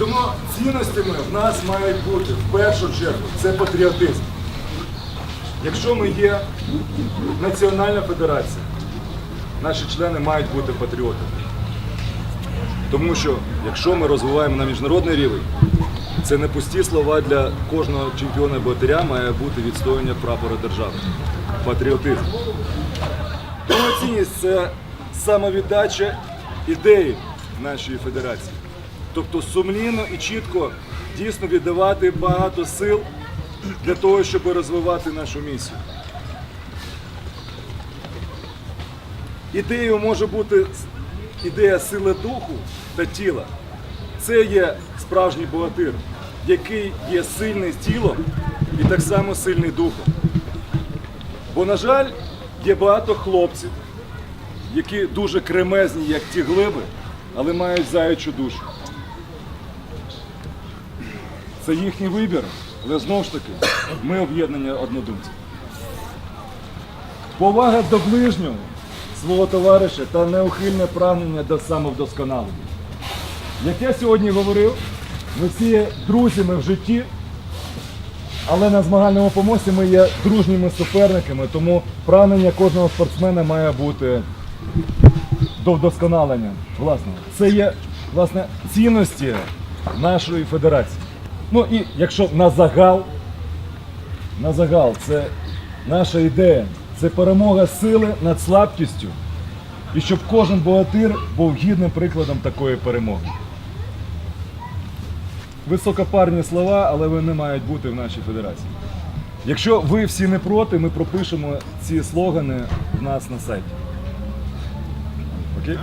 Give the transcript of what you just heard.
тому цінностями в нас мають бути в першу чергу це патріотизм. Якщо ми є національна федерація, наші члени мають бути патріотами. Тому що якщо ми розвиваємо на міжнародний рівень, це не пусті слова для кожного чемпіона ботаря має бути відстоювання прапора держави. Патріотизм. Повноцінність це самовіддача ідеї нашої федерації. Тобто сумлінно і чітко дійсно віддавати багато сил для того, щоб розвивати нашу місію. Ідеєю може бути ідея сили духу та тіла. Це є справжній богатир, який є сильний тілом і так само сильний духом. Бо, на жаль, є багато хлопців, які дуже кремезні, як ті глиби, але мають заячу душу. Це їхній вибір, але знову ж таки, ми об'єднання однодумців. Повага до ближнього, свого товариша та неухильне прагнення до самовдосконалення. Як я сьогодні говорив, ми всі є друзями в житті, але на змагальному помості ми є дружніми суперниками, тому прагнення кожного спортсмена має бути до вдосконалення. Власне, це є власне цінності нашої федерації. Ну і якщо на загал, на загал, це наша ідея, це перемога сили над слабкістю. І щоб кожен богатир був гідним прикладом такої перемоги. Високопарні слова, але вони мають бути в нашій федерації. Якщо ви всі не проти, ми пропишемо ці слогани в нас на сайті. Окей?